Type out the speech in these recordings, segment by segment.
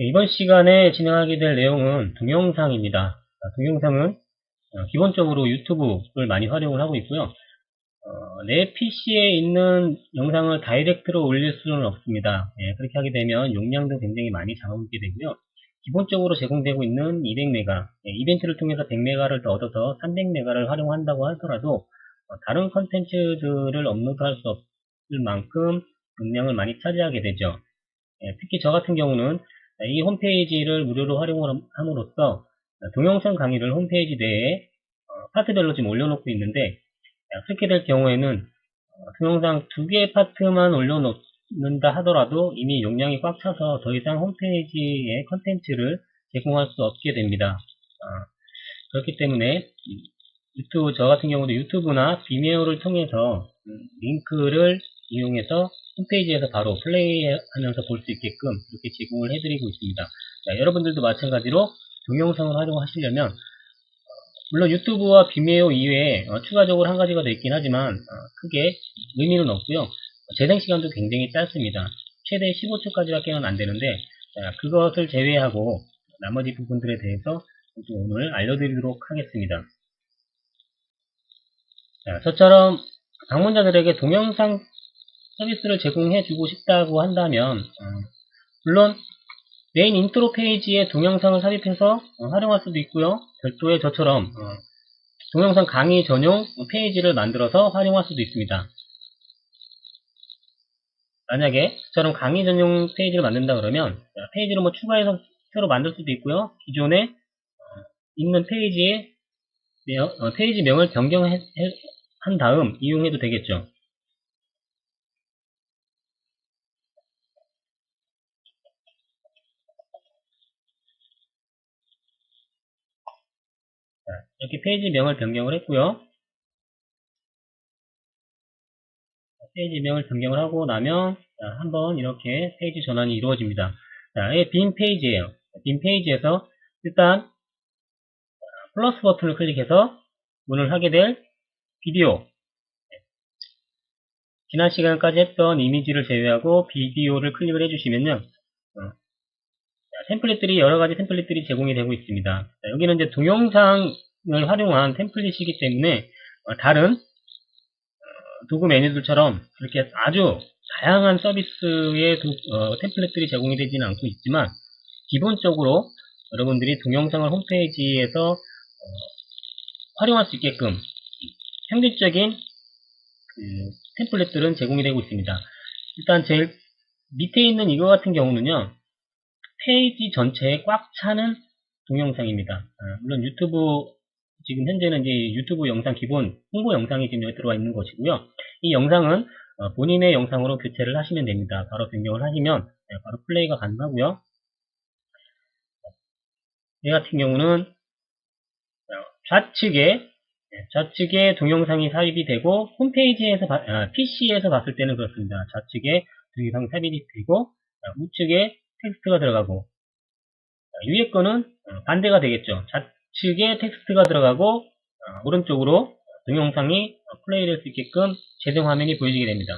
네, 이번 시간에 진행하게 될 내용은 동영상입니다. 아, 동영상은 어, 기본적으로 유튜브를 많이 활용을 하고 있고요. 어, 내 PC에 있는 영상을 다이렉트로 올릴 수는 없습니다. 예, 그렇게 하게 되면 용량도 굉장히 많이 잡아먹게 되고요. 기본적으로 제공되고 있는 200메가, 예, 이벤트를 통해서 100메가를 더 얻어서 300메가를 활용한다고 하더라도 어, 다른 컨텐츠들을 업로드할 수 없을 만큼 용량을 많이 차지하게 되죠. 예, 특히 저 같은 경우는 이 홈페이지를 무료로 활용을 함으로써 동영상 강의를 홈페이지 내에 어, 파트별로 지금 올려놓고 있는데 그렇게 될 경우에는 어, 동영상 두 개의 파트만 올려놓는다 하더라도 이미 용량이 꽉 차서 더 이상 홈페이지에 컨텐츠를 제공할 수 없게 됩니다. 어, 그렇기 때문에 유튜브 저 같은 경우도 유튜브나 비메오를 통해서 음, 링크를 이용해서 홈페이지에서 바로 플레이하면서 볼 수 있게끔 이렇게 제공을 해드리고 있습니다. 자, 여러분들도 마찬가지로 동영상을 활용하시려면 어, 물론 유튜브와 비메오 이외에 어, 추가적으로 한 가지가 더 있긴 하지만 어, 크게 의미는 없고요. 재생 시간도 굉장히 짧습니다. 최대 15초까지밖에는 안 되는데 자, 그것을 제외하고 나머지 부분들에 대해서 오늘 알려드리도록 하겠습니다. 자, 저처럼 방문자들에게 동영상 서비스를 제공해 주고 싶다고 한다면 어, 물론 메인 인트로 페이지에 동영상을 삽입해서 어, 활용할 수도 있고요. 별도의 저처럼 어, 동영상 강의 전용 페이지를 만들어서 활용할 수도 있습니다. 만약에 저처럼 강의 전용 페이지를 만든다 그러면 페이지를 뭐 추가해서 새로 만들 수도 있고요. 기존에 있는 페이지에 페이지 명을 변경한 다음 이용해도 되겠죠. 이렇게 페이지명을 변경을 했고요. 페이지명을 변경을 하고 나면 한번 이렇게 페이지 전환이 이루어집니다. 자, 이게 빈 페이지예요. 빈 페이지에서 일단 플러스 버튼을 클릭해서 오늘 하게 될 비디오 지난 시간까지 했던 이미지를 제외하고 비디오를 클릭을 해주시면요. 어, 템플릿들이 여러 가지 템플릿들이 제공이 되고 있습니다. 자, 여기는 이제 동영상 을 활용한 템플릿이기 때문에 어, 다른 어, 도구 메뉴들처럼 그렇게 아주 다양한 서비스의 도, 어, 템플릿들이 제공이 되지는 않고 있지만 기본적으로 여러분들이 동영상을 홈페이지에서 어, 활용할 수 있게끔 평균적인 그 템플릿들은 제공이 되고 있습니다. 일단 제일 밑에 있는 이거 같은 경우는요 페이지 전체에 꽉 차는 동영상입니다. 아, 물론 유튜브 지금 현재는 이제 유튜브 영상 기본 홍보 영상이 지금 여기 들어와 있는 것이고요. 이 영상은 어, 본인의 영상으로 교체를 하시면 됩니다. 바로 변경을 하시면 네, 바로 플레이가 가능하고요. 이 같은 경우는 어, 좌측에 네, 좌측에 동영상이 삽입이 되고 홈페이지에서 아, PC에서 봤을 때는 그렇습니다. 좌측에 동영상이 삽입이 되고 우측에 텍스트가 들어가고 위에 거는 어, 반대가 되겠죠. 측에 텍스트가 들어가고 어, 오른쪽으로 동영상이 플레이 될 수 있게끔 재생 화면이 보여지게 됩니다.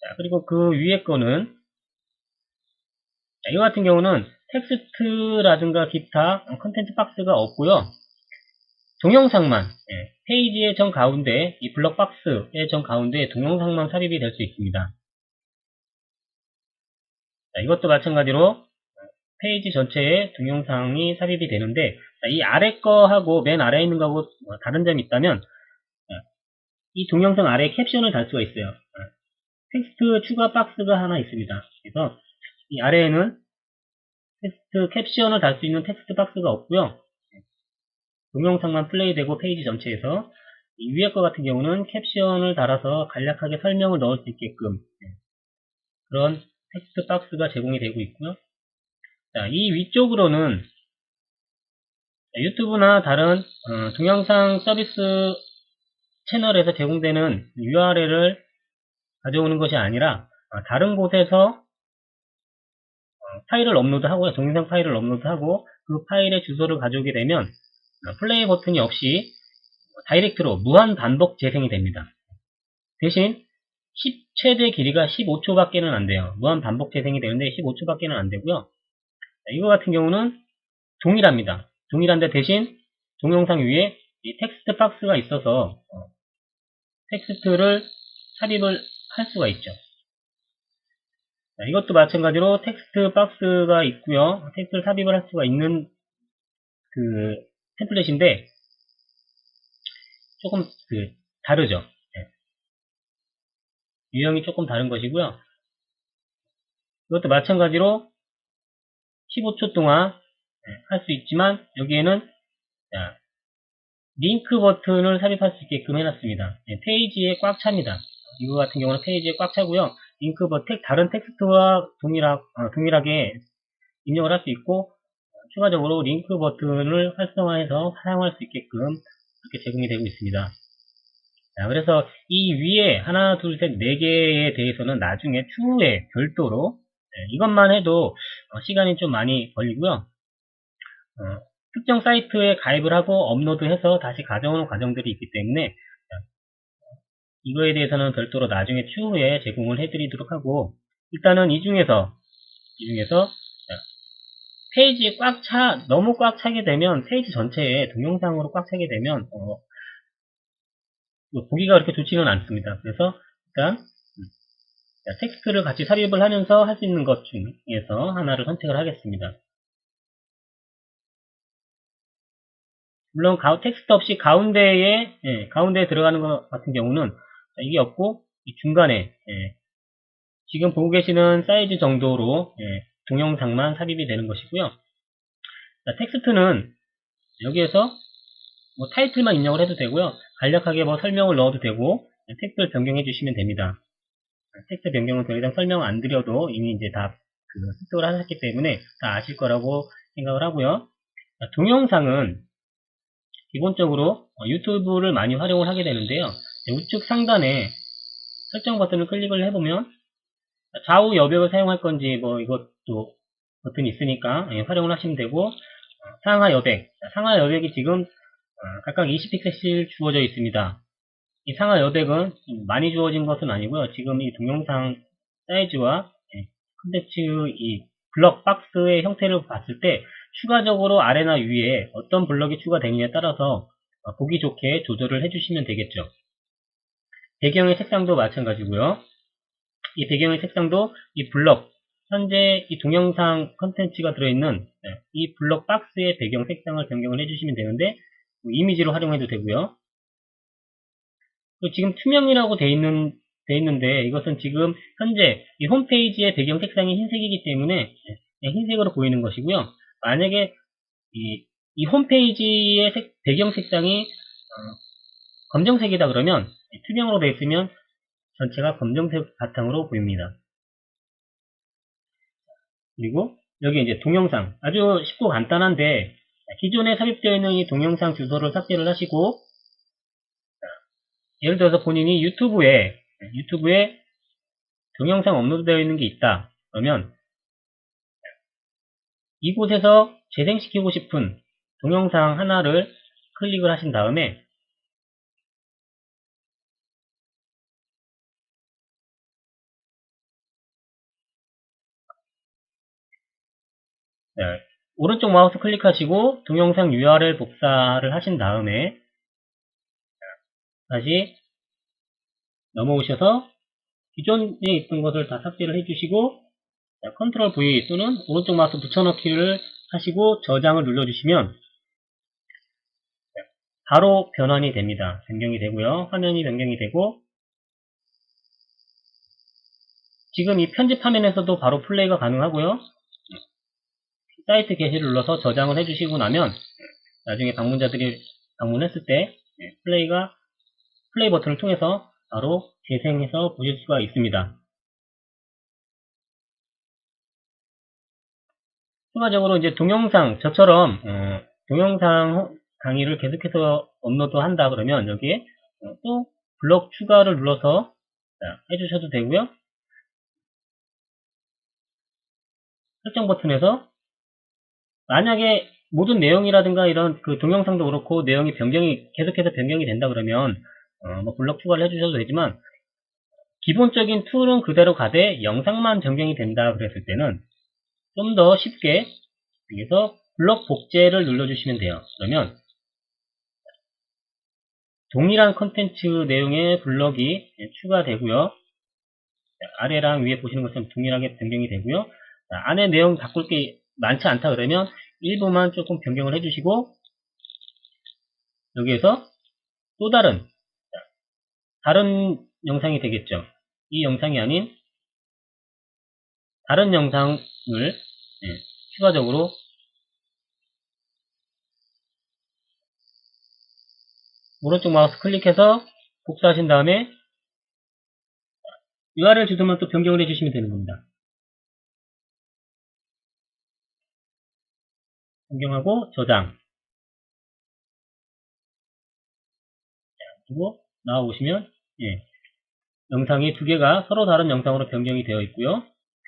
자, 그리고 그 위에 거는 자, 이 같은 경우는 텍스트라든가 기타 컨텐츠 박스가 없고요. 동영상만 예, 페이지의 정 가운데 이 블럭 박스의 정 가운데 동영상만 삽입이 될 수 있습니다. 자, 이것도 마찬가지로 페이지 전체에 동영상이 삽입이 되는데 이 아래 거하고 맨 아래에 있는 거하고 뭐 다른 점이 있다면 이 동영상 아래에 캡션을 달 수가 있어요. 텍스트 추가 박스가 하나 있습니다. 그래서 이 아래에는 텍스트 캡션을 달 수 있는 텍스트 박스가 없고요. 동영상만 플레이되고 페이지 전체에서 이 위에 거 같은 경우는 캡션을 달아서 간략하게 설명을 넣을 수 있게끔 그런 텍스트 박스가 제공이 되고 있고요. 자, 이 위쪽으로는 유튜브나 다른 어, 동영상 서비스 채널에서 제공되는 URL을 가져오는 것이 아니라 어, 다른 곳에서 어, 파일을 업로드하고 동영상 파일을 업로드하고 그 파일의 주소를 가져오게 되면 어, 플레이 버튼이 없이 다이렉트로 무한 반복 재생이 됩니다. 대신 10, 최대 길이가 15초밖에는 안 돼요. 무한 반복 재생이 되는데 15초밖에는 안 되고요. 이거 같은 경우는 동일합니다. 동일한데 대신 동영상 위에 이 텍스트 박스가 있어서 어, 텍스트를 삽입을 할 수가 있죠. 자, 이것도 마찬가지로 텍스트 박스가 있고요. 텍스트를 삽입을 할 수가 있는 그 템플릿인데 조금 그 다르죠. 네. 유형이 조금 다른 것이고요. 이것도 마찬가지로 15초 동안 할 수 있지만 여기에는 자, 링크 버튼을 삽입할 수 있게끔 해놨습니다. 네, 페이지에 꽉 찹니다. 이거 같은 경우는 페이지에 꽉 차고요. 링크 버튼 다른 텍스트와 동일하, 어, 동일하게 입력을 할 수 있고 추가적으로 링크 버튼을 활성화해서 사용할 수 있게끔 이렇게 제공이 되고 있습니다. 자, 그래서 이 위에 하나, 둘, 셋, 네 개에 대해서는 나중에 추후에 별도로 네, 이것만 해도 어, 시간이 좀 많이 걸리고요. 어, 특정 사이트에 가입을 하고 업로드해서 다시 가져오는 과정들이 있기 때문에 이거에 대해서는 별도로 나중에 추후에 제공을 해드리도록 하고 일단은 이 중에서 이 중에서 페이지에 꽉 차, 너무 꽉 차게 되면 페이지 전체에 동영상으로 꽉 차게 되면 어, 뭐 보기가 그렇게 좋지는 않습니다. 그래서 일단 음, 텍스트를 같이 삽입을 하면서 할 수 있는 것 중에서 하나를 선택을 하겠습니다. 물론 텍스트 없이 가운데에 예, 가운데에 들어가는 것 같은 경우는 이게 없고 중간에 예, 지금 보고 계시는 사이즈 정도로 예, 동영상만 삽입이 되는 것이고요. 자, 텍스트는 여기에서 뭐 타이틀만 입력을 해도 되고요. 간략하게 뭐 설명을 넣어도 되고 텍스트를 변경해 주시면 됩니다. 텍스트 변경은 더 이상 설명 안 드려도 이미 이제 다 그 습득을 하셨기 때문에 다 아실 거라고 생각을 하고요. 자, 동영상은 기본적으로 어, 유튜브를 많이 활용을 하게 되는데요. 우측 상단에 설정 버튼을 클릭을 해보면 좌우 여백을 사용할 건지 뭐 이것도 버튼이 있으니까 예, 활용을 하시면 되고 어, 상하 여백 상하 여백이 지금 어, 각각 20픽셀씩 주어져 있습니다. 이 상하 여백은 많이 주어진 것은 아니고요. 지금 이 동영상 사이즈와 예, 컨텐츠 이 블럭 박스의 형태를 봤을 때 추가적으로 아래나 위에 어떤 블럭이 추가되느냐에 따라서 어, 보기 좋게 조절을 해주시면 되겠죠. 배경의 색상도 마찬가지고요. 이 배경의 색상도 이 블럭, 현재 이 동영상 컨텐츠가 들어있는 네, 이 블럭 박스의 배경 색상을 변경을 해주시면 되는데 뭐 이미지로 활용해도 되고요. 지금 투명이라고 돼 있는 돼 있는데 이것은 지금 현재 이 홈페이지의 배경 색상이 흰색이기 때문에 네, 흰색으로 보이는 것이고요. 만약에 이, 이 홈페이지의 색, 배경 색상이 어, 검정색이다 그러면 투명으로 되어 있으면 전체가 검정색 바탕으로 보입니다. 그리고 여기 이제 동영상 아주 쉽고 간단한데 기존에 삽입되어 있는 이 동영상 주소를 삭제를 하시고 예를 들어서 본인이 유튜브에 유튜브에 동영상 업로드되어 있는 게 있다. 그러면 이곳에서 재생시키고 싶은 동영상 하나를 클릭을 하신 다음에 네, 오른쪽 마우스 클릭하시고 동영상 URL 복사를 하신 다음에 다시 넘어오셔서 기존에 있던 것을 다 삭제를 해주시고 컨트롤 V 또는 오른쪽 마우스 붙여넣기를 하시고 저장을 눌러주시면 바로 변환이 됩니다. 변경이 되고요. 화면이 변경이 되고 지금 이 편집 화면에서도 바로 플레이가 가능하고요. 사이트 게시를 눌러서 저장을 해주시고 나면 나중에 방문자들이 방문했을 때 네, 플레이가 플레이 버튼을 통해서 바로 재생해서 보실 수가 있습니다. 추가적으로 이제 동영상 저처럼 어, 동영상 강의를 계속해서 업로드 한다 그러면 여기에 어, 또 블럭 추가를 눌러서 자, 해주셔도 되고요. 설정 버튼에서 만약에 모든 내용이라든가 이런 그 동영상도 그렇고 내용이 변경이 계속해서 변경이 된다 그러면 어, 뭐 블럭 추가를 해주셔도 되지만 기본적인 툴은 그대로 가되 영상만 변경이 된다 그랬을 때는 좀 더 쉽게 여기서 블럭 복제를 눌러주시면 돼요. 그러면 동일한 컨텐츠 내용의 블럭이 추가되고요. 아래랑 위에 보시는 것처럼 동일하게 변경이 되고요. 안에 내용 바꿀 게 많지 않다 그러면 일부만 조금 변경을 해주시고 여기에서 또 다른 다른 영상이 되겠죠. 이 영상이 아닌 다른 영상을 예, 추가적으로 오른쪽 마우스 클릭해서 복사하신 다음에 URL 주소만 또 변경을 해주시면 되는 겁니다. 변경하고 저장 그리고 나와보시면 예, 영상이 두 개가 서로 다른 영상으로 변경이 되어 있고요.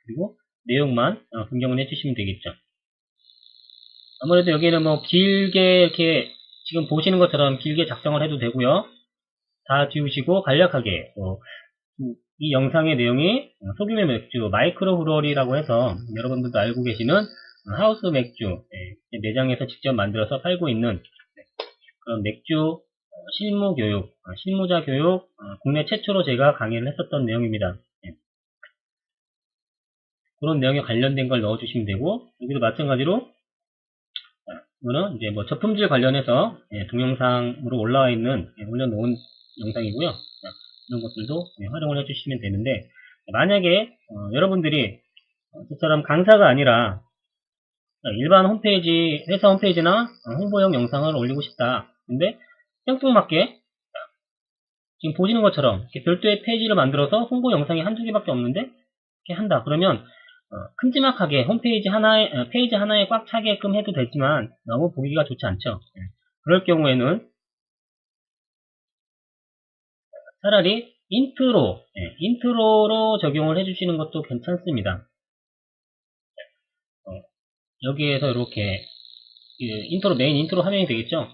그리고 내용만 어, 변경을 해주시면 되겠죠. 아무래도 여기는 뭐 길게 이렇게 지금 보시는 것처럼 길게 작성을 해도 되고요. 다 지우시고 간략하게 어, 이 영상의 내용이 소규모 맥주 마이크로 브로리라고 해서 여러분들도 알고 계시는 하우스 맥주 네, 매장에서 직접 만들어서 팔고 있는 네, 그런 맥주 실무 교육, 어, 실무자 교육 어, 국내 최초로 제가 강의를 했었던 내용입니다. 네. 그런 내용에 관련된 걸 넣어주시면 되고 여기도 마찬가지로 이거는 이제 뭐 저품질 관련해서 예, 동영상으로 올라와 있는 예, 올려놓은 영상이고요. 이런 것들도 예, 활용을 해주시면 되는데 만약에 어, 여러분들이 어, 저처럼 강사가 아니라 일반 홈페이지 회사 홈페이지나 어, 홍보용 영상을 올리고 싶다. 근데 생뚱맞게 지금 보시는 것처럼 별도의 페이지를 만들어서 홍보 영상이 한두 개밖에 없는데 이렇게 한다. 그러면 어, 큼지막하게 홈페이지 하나에 어, 페이지 하나에 꽉 차게끔 해도 되지만 너무 보기가 좋지 않죠. 예. 그럴 경우에는 차라리 인트로 예, 인트로로 적용을 해주시는 것도 괜찮습니다. 어, 여기에서 이렇게 인트로 메인 인트로 화면이 되겠죠.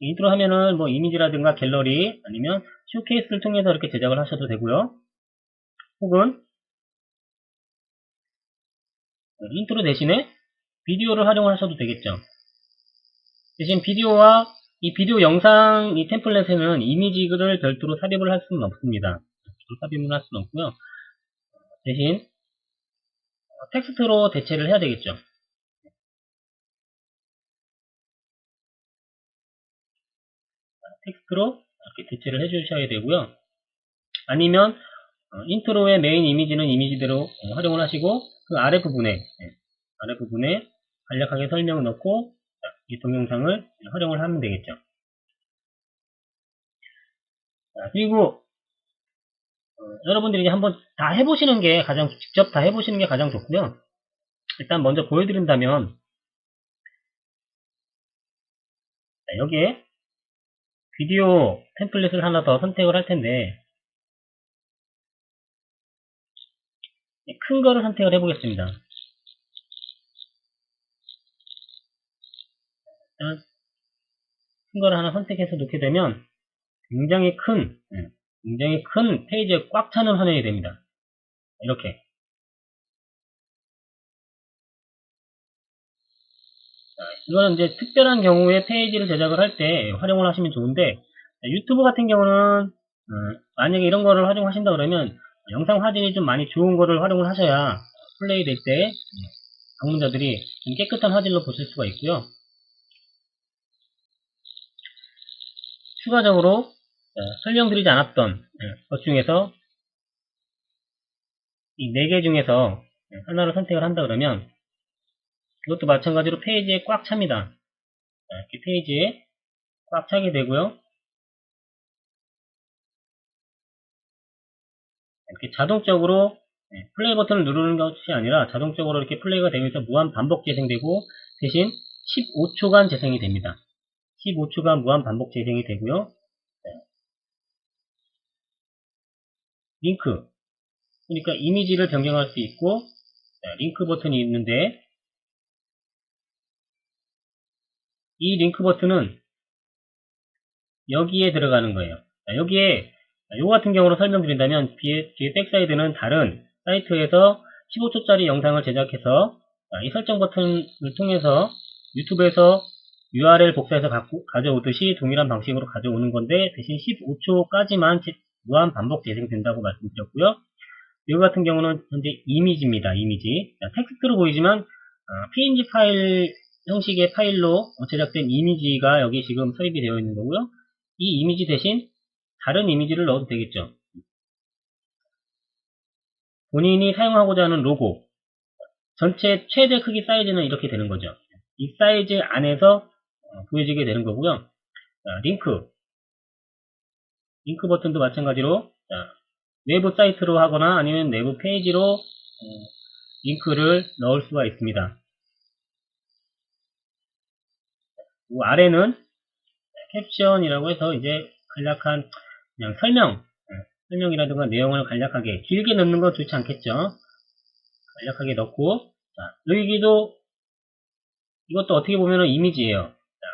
인트로 화면을 뭐 이미지라든가 갤러리 아니면 쇼케이스를 통해서 이렇게 제작을 하셔도 되고요. 혹은 인트로 대신에 비디오를 활용을 하셔도 되겠죠. 대신 비디오와 이 비디오 영상 이 템플릿에는 이미지를 별도로 삽입을 할 수는 없습니다. 삽입을 할 수는 없고요. 대신 텍스트로 대체를 해야 되겠죠. 텍스트로 이렇게 대체를 해주셔야 되고요. 아니면 어, 인트로의 메인 이미지는 이미지대로 어, 활용을 하시고 그 아래 부분에 네, 아래 부분에 간략하게 설명을 넣고 이 동영상을 활용을 하면 되겠죠. 자, 그리고 어, 여러분들이 한번 다 해보시는 게 가장 직접 다 해보시는 게 가장 좋고요. 일단 먼저 보여드린다면 자, 여기에 비디오 템플릿을 하나 더 선택을 할 텐데 큰 거를 선택을 해보겠습니다. 큰 거를 하나 선택해서 놓게 되면 굉장히 큰, 예, 굉장히 큰 페이지에 꽉 차는 화면이 됩니다. 이렇게. 이거는 이제 특별한 경우에 페이지를 제작을 할 때 활용을 하시면 좋은데 유튜브 같은 경우는 어, 만약에 이런 거를 활용하신다 그러면 영상 화질이 좀 많이 좋은 거를 활용을 하셔야 플레이 될 때 방문자들이 좀 깨끗한 화질로 보실 수가 있고요. 추가적으로 설명드리지 않았던 것 중에서 이 네 개 중에서 하나를 선택을 한다 그러면 이것도 마찬가지로 페이지에 꽉 찹니다. 이렇게 페이지에 꽉 차게 되고요. 이렇게 자동적으로 네, 플레이 버튼을 누르는 것이 아니라 자동적으로 이렇게 플레이가 되면서 무한 반복 재생되고 대신 15초간 재생이 됩니다. 15초간 무한 반복 재생이 되고요. 네. 링크 그러니까 이미지를 변경할 수 있고 네, 링크 버튼이 있는데 이 링크 버튼은 여기에 들어가는 거예요. 여기에 이 같은 경우로 설명드린다면 뒤에, 뒤에 백사이드는 다른 사이트에서 15초짜리 영상을 제작해서 자, 이 설정 버튼을 통해서 유튜브에서 URL 복사해서 갖고, 가져오듯이 동일한 방식으로 가져오는 건데 대신 15초까지만 무한 반복 재생된다고 말씀드렸고요. 이거 같은 경우는 현재 이미지입니다. 이미지. 자, 텍스트로 보이지만 어, PNG 파일 형식의 파일로 제작된 이미지가 여기 지금 삽입이 되어 있는 거고요. 이 이미지 대신 다른 이미지를 넣어도 되겠죠. 본인이 사용하고자 하는 로고 전체 최대 크기 사이즈는 이렇게 되는 거죠. 이 사이즈 안에서 어, 보여지게 되는 거고요. 자, 링크 링크 버튼도 마찬가지로 자, 외부 사이트로 하거나 아니면 내부 페이지로 어, 링크를 넣을 수가 있습니다. 그 아래는 캡션이라고 해서 이제 간략한 그냥 설명, 예, 설명이라든가 내용을 간략하게 길게 넣는 건 좋지 않겠죠. 간략하게 넣고 자, 여기도 이것도 어떻게 보면 이미지예요. 자,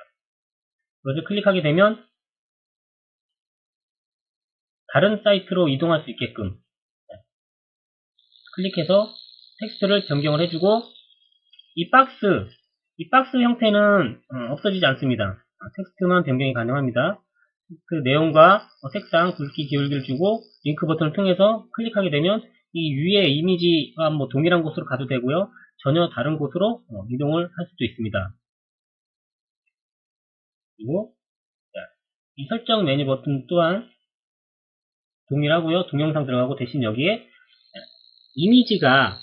그것을 클릭하게 되면 다른 사이트로 이동할 수 있게끔 자, 클릭해서 텍스트를 변경을 해주고 이 박스 이 박스 형태는 어, 없어지지 않습니다. 어, 텍스트만 변경이 가능합니다. 그 내용과 어, 색상, 굵기, 기울기를 주고 링크 버튼을 통해서 클릭하게 되면 이 위에 이미지와 뭐 동일한 곳으로 가도 되고요. 전혀 다른 곳으로 어, 이동을 할 수도 있습니다. 그리고 자, 이 설정 메뉴 버튼 또한 동일하고요. 동영상 들어가고 대신 여기에 자, 이미지가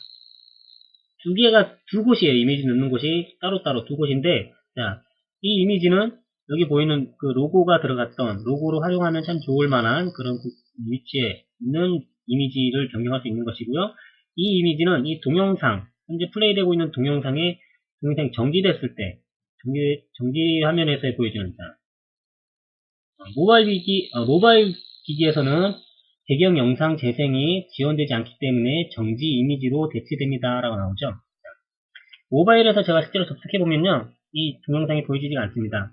두 개가 두 곳이에요. 이미지 넣는 곳이 따로따로 두 곳인데 자, 이 이미지는 여기 보이는 그 로고가 들어갔던 로고로 활용하면 참 좋을 만한 그런 그 위치에 있는 이미지를 변경할 수 있는 것이고요. 이 이미지는 이 동영상 현재 플레이되고 있는 동영상에 동영상이 정지됐을 때 정지, 정지 화면에서 보여지는 자, 어, 모바일 기기 어, 모바일 기기에서는 배경 영상 재생이 지원되지 않기 때문에 정지 이미지로 대체됩니다. 라고 나오죠. 모바일에서 제가 실제로 접속해보면요. 이 동영상이 보여지지가 않습니다.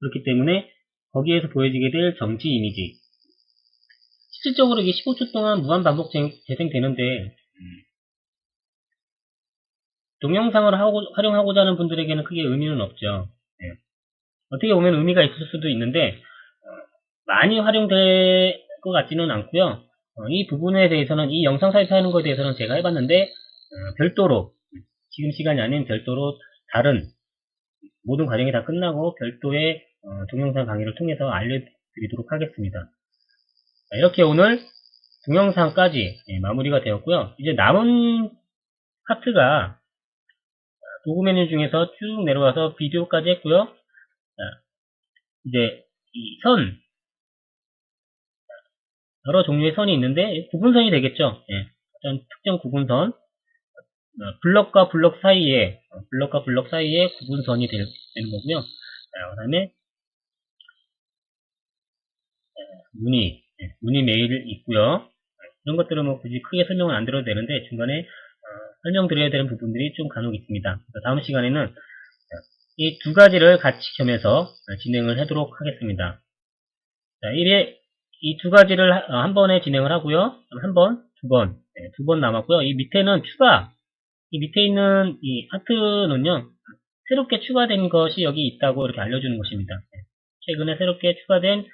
그렇기 때문에 거기에서 보여지게 될 정지 이미지. 실질적으로 이게 15초 동안 무한 반복 재생되는데 동영상을 하고, 활용하고자 하는 분들에게는 크게 의미는 없죠. 네. 어떻게 보면 의미가 있을 수도 있는데 어, 많이 활용될 것 같지는 않고요. 어, 이 부분에 대해서는 이 영상 사이트 하는 것에 대해서는 제가 해봤는데 어, 별도로 지금 시간이 아닌 별도로 다른 모든 과정이 다 끝나고 별도의 어, 동영상 강의를 통해서 알려드리도록 하겠습니다. 자, 이렇게 오늘 동영상까지 예, 마무리가 되었고요. 이제 남은 파트가 도구 메뉴 중에서 쭉 내려와서 비디오까지 했고요. 자, 이제 이 선, 여러 종류의 선이 있는데 구분선이 되겠죠. 예, 특정 구분선, 어, 블럭과 블럭 사이에 어, 블럭과 블럭 사이에 구분선이 될, 되는 거고요. 자, 그다음에 무늬, 예, 무늬 메일 있고요. 이런 것들은 뭐 굳이 크게 설명을 안 드려도 되는데 중간에 어, 설명드려야 되는 부분들이 좀 간혹 있습니다. 다음 시간에는 이 두 가지를 같이 겸해서 진행을 하도록 하겠습니다. 자, 1회 이 두 가지를 하- 어, 한 번에 진행을 하고요. 한 번, 두 번, 네, 두번 남았고요. 이 밑에는 추가, 이 밑에 있는 이 하트는요, 새롭게 추가된 것이 여기 있다고 이렇게 알려주는 것입니다. 네, 최근에 새롭게 추가된 어,